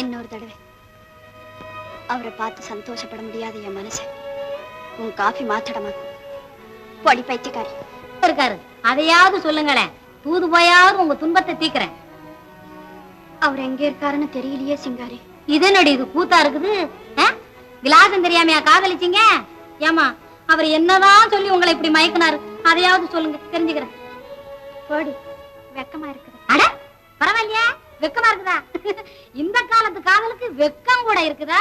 இன்னொரு தடவை. அவரை பார்த்து சந்தோஷப்பட முடியாத என் மனசு. உன் காஃபி மாத்தடமா? பொடி பைத்தியக்காரி. இருக்காரு அதையாவது சொல்லுங்களேன். தூது போயாவது உங்க துன்பத்தை தீக்கிறேன் அவர் எங்க இருக்காருன்னு தெரியலையே சிங்காரி. இது என்னடி இது கூத்தா இருக்குது? விலாசம் தெரியாமையா காதலிச்சீங்க? ஏமா அவர் என்னதான் சொல்லி உங்களை இப்படி மயக்கினாரு? அதையாவது சொல்லுங்க தெரிஞ்சுக்கிறேன். போடி வெக்கமா இருக்குது. அட பரவாயில்லையா. வெக்கமா இருக்குதா? இந்த காலத்து காதலுக்கு வெக்கம் கூட இருக்குதா?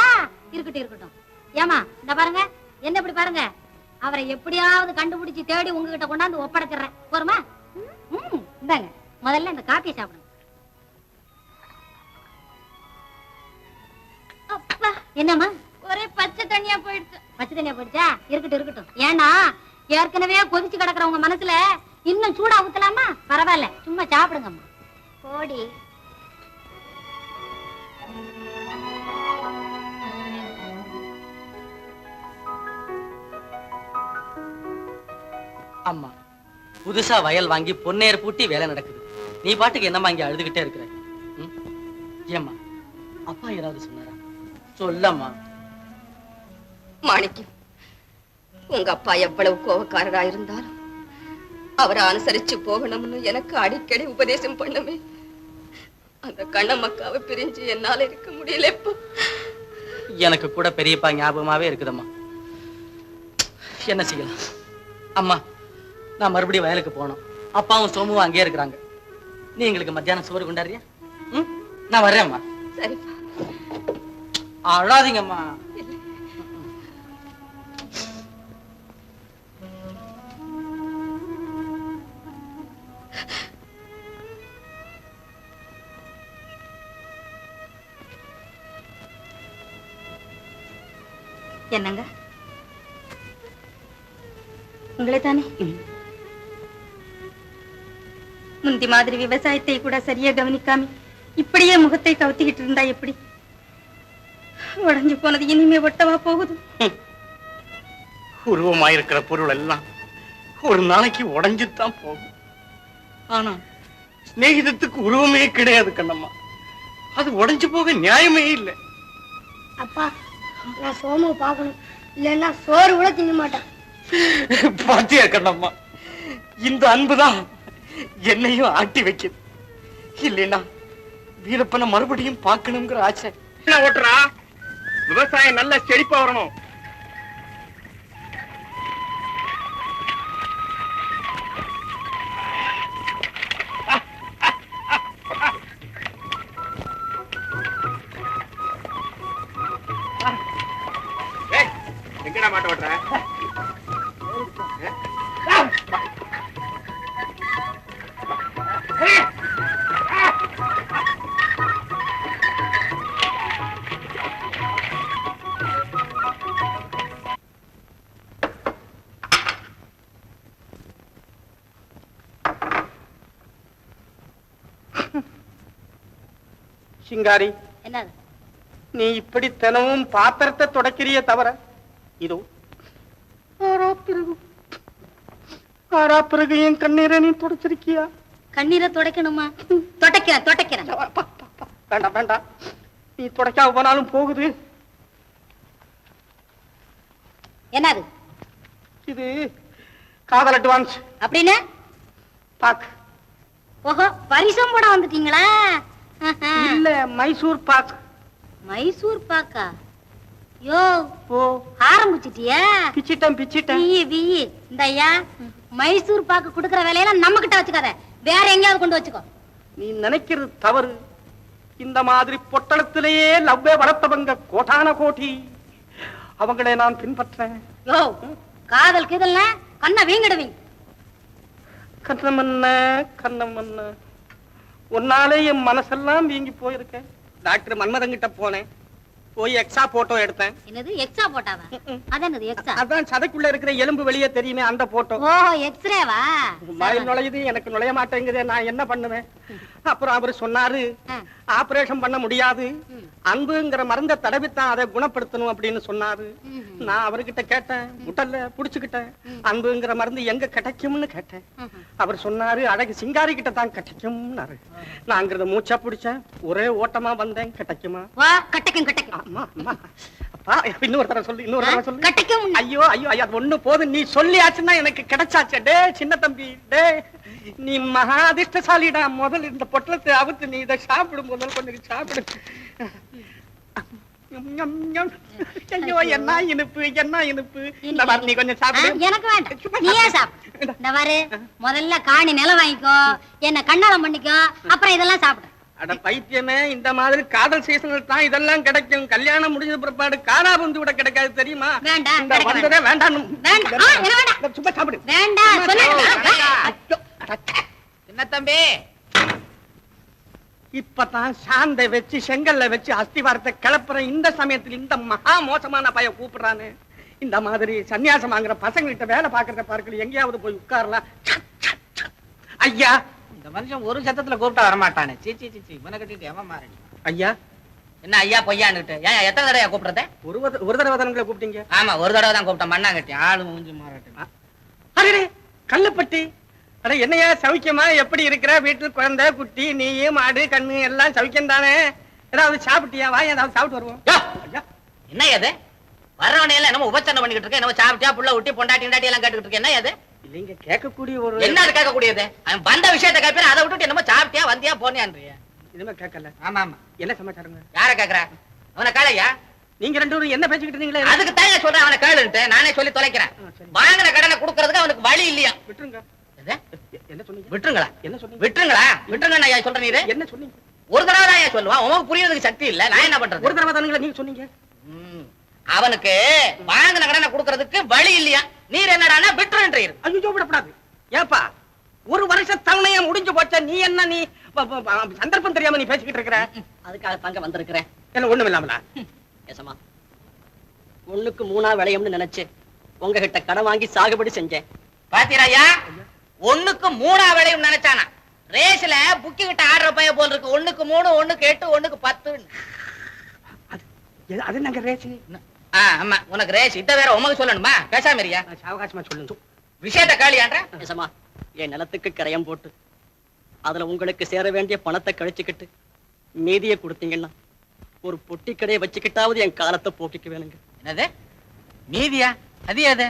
இருக்கட்டும் இருக்கட்டும். ஏமா இந்த பாருங்க என்ன இப்படி பாருங்க? அவரை எப்படியாவது கண்டுபிடிச்சு தேடி உங்ககிட்ட கொண்டாந்து ஒப்படைச்சிடுறேன். போருமா? ம், இந்தாங்க முதல்ல இந்த காப்பியை சாப்பிடுங்க. அப்பா என்னம்மா? ஒரே பச்சை தண்ணியா போயிடுச்சு. பச்சை தண்ணியா போயிடுச்சா? இருக்கட்டும் இருக்கட்டும். ஏன்னா ஏற்கனவே கொதிச்சு கிடக்குற உங்க மனசுல இன்னும் சூடா ஊத்தலாமா? பரவாயில்ல சும்மா சாப்பிடுங்கம்மா. போடி. அம்மா புதுசா வயல் வாங்கி பொன்னேர் பூட்டி வேலை நடக்குது. நீ பாட்டுக்கு என்னம்மா இங்க அழுதுகிட்டே இருக்கிற? ஏம்மா அப்பா ஏதாவது சொன்னாரா? சொல்லம்மா. மாணிக்கம் உங்க அப்பா எவ்வளவு கோபக்காரரா இருந்தாலும் அவரை அனுசரிச்சு போகணும்னு எனக்கு அடிக்கடி உபதேசம் பண்ணுமே. அந்த கண்ணம்மக்காவை பிரிஞ்சு என்னால இருக்க முடியல இப்போ. எனக்கு கூட பெரியப்பா ஞாபகமாவே இருக்குதம்மா. என்ன செய்யலாம்? அம்மா நான் மறுபடியும் வயலுக்கு போகணும். அப்பாவும் சோமுவும் அங்கேயே இருக்கிறாங்க. நீ எங்களுக்கு மத்தியானம் சோறு கொண்டாடுறியா? ம்? நான் வர்றேம்மா. சரிப்பா. அழாதீங்கம்மா. என்னங்க? உங்களை தானே முந்தி மாதிரி விவசாயத்தை கூட சரியா கவனிக்காம இப்படியே முகத்தை கவுத்திக்கிட்டு இருந்தா எப்படி? உடஞ்சு போனது இனிமே ஒட்டவா போகுது. உருவமாயிருக்கிற பொருள் எல்லாம் ஒரு நாளைக்கு உடைஞ்சுதான் போகும். ஆனா சிநேகிதத்துக்கு உருவமே கிடையாது கண்ணம்மா. அது உடைஞ்சு போக நியாயமே இல்லை. அப்பா நான் சோமு பார்க்கணும். இல்லைன்னா சோறு கூட திங்க மாட்டேன் பாத்தியா கண்ணம்மா? இந்த அன்புதான் என்னையும் ஆட்டி வைக்குது. இல்லைன்னா வீரப்பனை மறுபடியும் பார்க்கணுங்கிற ஆசை. என்ன ஓட்டுறா? விவசாயம் நல்ல செழிப்பா வரணும். சிங்காரி என்னது? நீ இப்படி தினமும் பாத்திரத்தை துடைக்கிறிய தவிர இதோ ஆறா பிறகு ஆறா பிறகு என் கண்ணீரை நீ துடைச்சிருக்கியா? கண்ணீரை துடைக்கணுமா? தொடைக்கிறேன் தொடைக்கிறேன். வேண்டாம் வேண்டாம். நீ துடைக்காம போனாலும் போகுது. என்னது? இது காதல் அட்வான்ஸ். அப்படின்னு? பாக். ஓஹோ பரிசம் போட வந்துட்டீங்களா. இல்ல மைசூர் பாக். மைசூர் பாக்கா? யோ ஓ. ஆரம்பிச்சிட்டியா? பிச்சிட்டேன் பிச்சிட்டேன். வீயி வீயி. இந்த ஐயா மைசூர் பாக்கு குடுக்கற வேலையெல்லாம் நம்ம கிட்ட வச்சுக்காத. வேற எங்கேயாவது கொண்டு வச்சுக்கோ. நீ நினைக்கிறது தவறு. இந்த மாதிரி பொட்டலத்திலேயே லவ்வே வளர்த்தவங்க கோட்டான கோட்டி அவங்களை நான் பின்பற்றேன். யோ காதல் கீதல்னா கண்ணை வீங்கிடுவீங்க. கண்ணமன்ன கண்ணமன்ன உன்னாலே என் மனசெல்லாம் வீங்கி போயிருக்கேன். டாக்டர் மன்மதங்கிட்ட போனேன். போய் எக்ஸா போட்டோ எடுத்தேன். என்னது எக்ஸா போட்டாவா? அது என்னது எக்ஸா? அதான் சதைக்குள்ள இருக்கிற எலும்பு வெளியே தெரியுமே அந்த போட்டோ. ஓஹோ எக்ஸ்ரேவா? வாயில் நுழையுது எனக்கு நுழைய மாட்டேங்குதே நான் என்ன பண்ணுவேன்? அப்புறம் அவர் சொன்னாரு. ஆபரேஷன் பண்ண முடியாது. அன்புங்கிற மருந்தை தடவித்தான் அதை குணப்படுத்தணும் அப்படின்னு சொன்னாரு. நான் அவர்கிட்ட கேட்டேன். முட்டல்ல புடிச்சுக்கிட்டேன். அன்புங்கிற மருந்து எங்க கிடைக்கும்னு கேட்டேன். அவர் சொன்னாரு அழகு சிங்காரி கிட்ட தான் கிடைக்கும்னாரு. நாங்கிறத மூச்சா பிடிச்சேன். ஒரே ஓட்டமா வந்தேன். கிடைக்குமா? கட்டக்கும் அம்மா அம்மா. அப்பா இன்னொரு தடவை சொல்லு இன்னொரு தடவை சொல்லு. கட்டக்கும். ஐயோ ஐயோ ஐயோ அது ஒண்ணு போதும் நீ சொல்லியாச்சுன்னா எனக்கு கிடைச்சாச்சே. டே சின்ன தம்பி டே நீ மகா அதிர்ஷ்டசாலிடா முதல்ல இந்த பொட்டலத்தை அவுத்து நீ இதை சாப்பிடு. முதல் கொஞ்சம் சாப்பிடு. ஐயோ என்ன இனிப்பு என்ன இனிப்பு? இந்த மாதிரி நீ கொஞ்சம் சாப்பிடு. எனக்கு வேண்டாம். நீயே சாப்பிடு. இந்த. பாரு முதல்ல காணி நிலம் வாங்கிக்கோ. என்ன கண்ணாலம் பண்ணிக்கோ. அப்புறம் இதெல்லாம் சாப்பிடு. அட பைத்தியமே இந்த மாதிரி காதல் சீசனில் தான் இதெல்லாம் கிடைக்கும். கல்யாணம் முடிஞ்ச பிற்பாடு காரா வந்து விட கிடைக்காது தெரியுமா? வேண்டாம், வந்ததே வேண்டாம். சும்மா சாப்பிடு. என்ன தம்பி? இப்பதான் சாந்தை வச்சு செங்கல்ல வச்சு அஸ்திவாரத்தை கிளப்புற இந்த சமயத்துல இந்த மகா மோசமான பைய கூப்பிடுறானே. இந்த மாதிரி சன்னியாசம் வாங்குற பசங்கள்கிட்ட வேலை பாக்குறத பார்க்கல எங்கேயாவது போய் உட்காரலாம். ஐயா இந்த மனுஷன் ஒரு சத்தத்துல கூப்பிட்டா வரமாட்டானே. சீ சீ சீ சீ இவனை கட்டிட்டு எவன் மாறி ஐயா? என்ன ஐயா பொய்யான்னுட்டு? ஏன் எத்தனை தடவை கூப்பிடுறத ஒரு ஒரு தடவை தானுங்களே கூப்பிட்டீங்க? ஆமா ஒரு தடவை தான் கூப்பிட்டேன். மண்ணாங்கட்டி ஆளு மூஞ்சி மாறட்டும் அடடே கள்ளப்பட்டி. அட என்னையா சௌக்கியமா எப்படி இருக்கிற? வீட்டுல குழந்தை குட்டி நீ மாடு கண்ணு எல்லாம் சௌக்கியம் தானே? ஏதாவது சாப்பிட்டியா? வா ஏதாவது சாப்பிட்டு வருவோம். என்ன இது? வர்றவனே எல்லாம் என்னமோ உபச்சரணை பண்ணிக்கிட்டு இருக்க என்னமோ சாப்பிட்டியா? புள்ள விட்டி பொண்டாட்டி எல்லாம் கேட்டுக்கிட்டு இருக்க என்ன இது? இல்லைங்க கேட்கக்கூடிய ஒரு என்ன அது கேட்கக்கூடியது? அவன் வந்த விஷயத்தை கேட்பேன் அதை விட்டுட்டு என்னமோ சாப்பிட்டியா வந்தியா போனியான்றிய. இனிமே கேட்கல. ஆமா ஆமா. என்ன சமாச்சாரங்க? யார கேக்குற அவனை கேளையா நீங்க ரெண்டு பேரும் என்ன பேசிக்கிட்டு இருந்தீங்களே? அதுக்கு தான் சொல்றேன் அவனை கேளுன்ட்டு. நானே சொல்லி தொலைக்கிறேன். வாங்கின கடனை கொடுக்கறதுக்கு அவனுக்கு வழி இல்லையா? விட்டுருங்க. என்ன சொன்னீங்க? விட்டுருங்களா? என்ன சொன்னீங்க? விட்டுருங்களா? விட்டுருங்க ஐயா சொல்ற நீரு. என்ன சொன்னீங்க? ஒரு தடவை தான் சொல்லுவான். உனக்கு புரியறதுக்கு சக்தி இல்ல. நான் என்ன ஒரு பண்றது தடவை தானுங்களே நீங்க சொன்னீங்க. அவனுக்கு வாங்கின கடனை கொடுக்கறதுக்கு வழி இல்லையா? நீர் என்னடான்னா விட்டுருன்றீர் ஐயோ விடக்கூடாது ஏப்பா ஒரு வருஷ தவணையா முடிஞ்சு போச்சா நீ என்ன நீ சந்தர்ப்பம் தெரியாம நீ பேசிக்கிட்டு இருக்கிற? அதுக்காக தாங்க வந்திருக்கிறேன். என்ன ஒண்ணும் இல்லாமலா? ஏசமா ஒண்ணுக்கு மூணா விளையும்னு நினைச்சு உங்ககிட்ட கடன் வாங்கி சாகுபடி செஞ்சேன். பாத்தீராயா? ஒண்ணுக்கு மூணா விளையும் நினைச்சானா? ரேஸ்ல புக்கி கிட்ட ஆடுற பைய போல் இருக்கு. ஒண்ணுக்கு மூணு ஒண்ணுக்கு எட்டு ஒண்ணுக்கு பத்து அது நாங்க ரேச்சு ஆமா உனக்கு ரேஸ் இத வேற உமக்கு சொல்லணுமா? பேசாம இருக்கியா? சாவகாசமா சொல்லுங்க விஷயத்த காலியான்ற? நிஜமா என் நிலத்துக்கு கரையம் போட்டு அதுல உங்களுக்கு சேர வேண்டிய பணத்தை கழிச்சுக்கிட்டு மீதியை கொடுத்தீங்கன்னா ஒரு பொட்டி கடையை வச்சுக்கிட்டாவது என் காலத்தை போக்கிக்க வேணுங்க என்னது? மீதியா? அது அது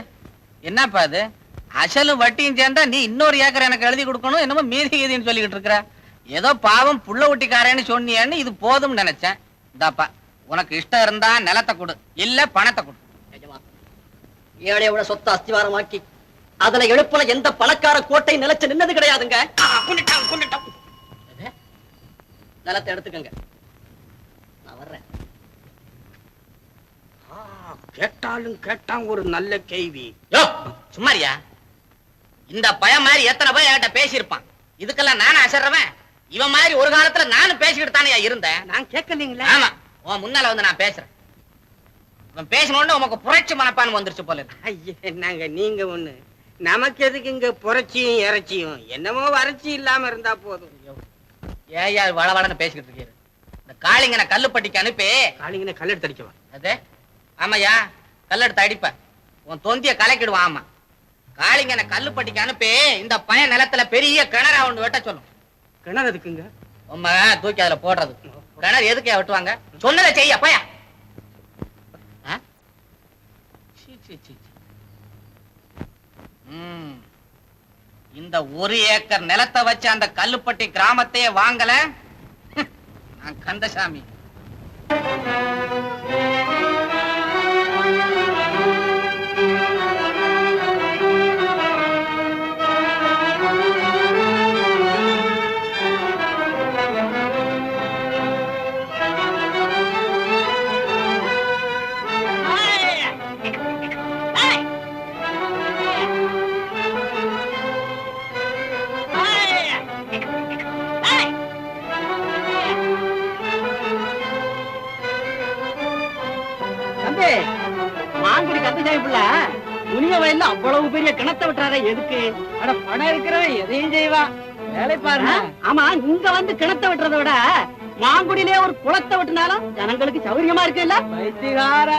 என்னப்பா அது? அசலும் வட்டியும் சேர்ந்தா நீ இன்னொரு ஏக்கர் எனக்கு எழுதி கொடுக்கணும் என்னமோ மீதி கீதின்னு சொல்லிக்கிட்டு இருக்கிற. ஏதோ பாவம் புள்ள ஒட்டிக்காரன்னு சொன்னியேன்னு இது போதும்னு நினைச்சேன். இந்தாப்பா. உனக்கு இஷ்டம் இருந்தா நிலத்தை கொடு இல்ல பணத்தை கொடு. ஏழையோட சொத்தை அஸ்திவாரமாக்கி அதுல எழுப்புன எந்த பணக்கார கோட்டை நிலைச்சு நின்னது கிடையாதுங்க. நிலத்தை எடுத்துக்கங்க. நான் வர்றேன். கேட்டாலும் கேட்டான் ஒரு நல்ல கேள்வி. சும்மாரியா? இந்த பையன் மாதிரி எத்தனை பேர் என்கிட்ட பேசியிருப்பான். இதுக்கெல்லாம் நானும் அசர்றவன். இவன் மாதிரி ஒரு காலத்துல நானும் பேசிக்கிட்டு தானே இருந்தேன். நான் கேட்கலீங்களா? ஆமா. உன் முன்னால வந்து நான் பேசுறேன். இவன் பேசணும்னு உமக்கு புரட்சி மனப்பான்மை வந்துருச்சு போல. ஐயே நாங்க நீங்க ஒண்ணு. நமக்கு எதுக்கு இங்க புரட்சியும் இறைச்சியும்? என்னமோ வறட்சி இல்லாம இருந்தா போதும். ஏயா வளவளன்னு பேசிக்கிட்டு இருக்கீரு இந்த காளிங்கனை கல்லுப்பட்டிக்கு அனுப்பி. காளிங்கனை கல்லெடுத்து அடிக்கவா அது? ஆமாய்யா கல்லெடுத்து அடிப்ப. உன் தொந்திய கலக்கிடுவான் ஆமா. காளிங்கனை கல்லுப்பட்டிக்கு அனுப்பி இந்த பையன் நிலத்துல பெரிய கிணறா ஒண்ணு வெட்ட சொல்லும். கிணறு இருக்குங்க உம்ம தூக்கி அதுல போடுறது. கிணறு எதுக்கு வெட்டுவாங்க? சொன்னதை செய்ய போயா. இந்த ஒரு ஏக்கர் நிலத்தை வச்சு அந்த கல்லுப்பட்டி கிராமத்தையே வாங்கல? நான் கந்தசாமி. அவ்வளவு பெரிய கிணத்தை விட்டுறாரு எதுக்கு? அட பணம் இருக்கிறவன் எதையும் செய்வான். வேலை பாருங்க. ஆமா இங்க வந்து கிணத்த வெட்டுறதை விட மாங்குடியிலே ஒரு குளத்தை வெட்டினாலும் ஜனங்களுக்கு சௌரியமா இருக்கு இல்ல பைத்தியகார.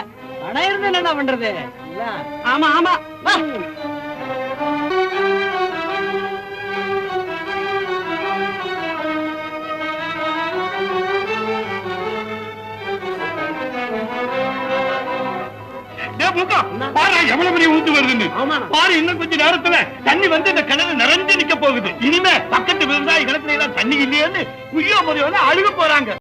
பணம் இருந்து என்ன பண்றது? ஆமா ஆமா. பாரு எவ்வளவு பெரிய ஊத்து வருதுன்னு. பாரு இன்னும் கொஞ்ச நேரத்துல தண்ணி வந்து இந்த கிணறு நிறைஞ்சு நிக்க போகுது. இனிமே பக்கத்து விவசாய கிணத்துல எல்லாம் தண்ணி இல்லையேன்னு குய்யோ முறையோட அழுக போறாங்க.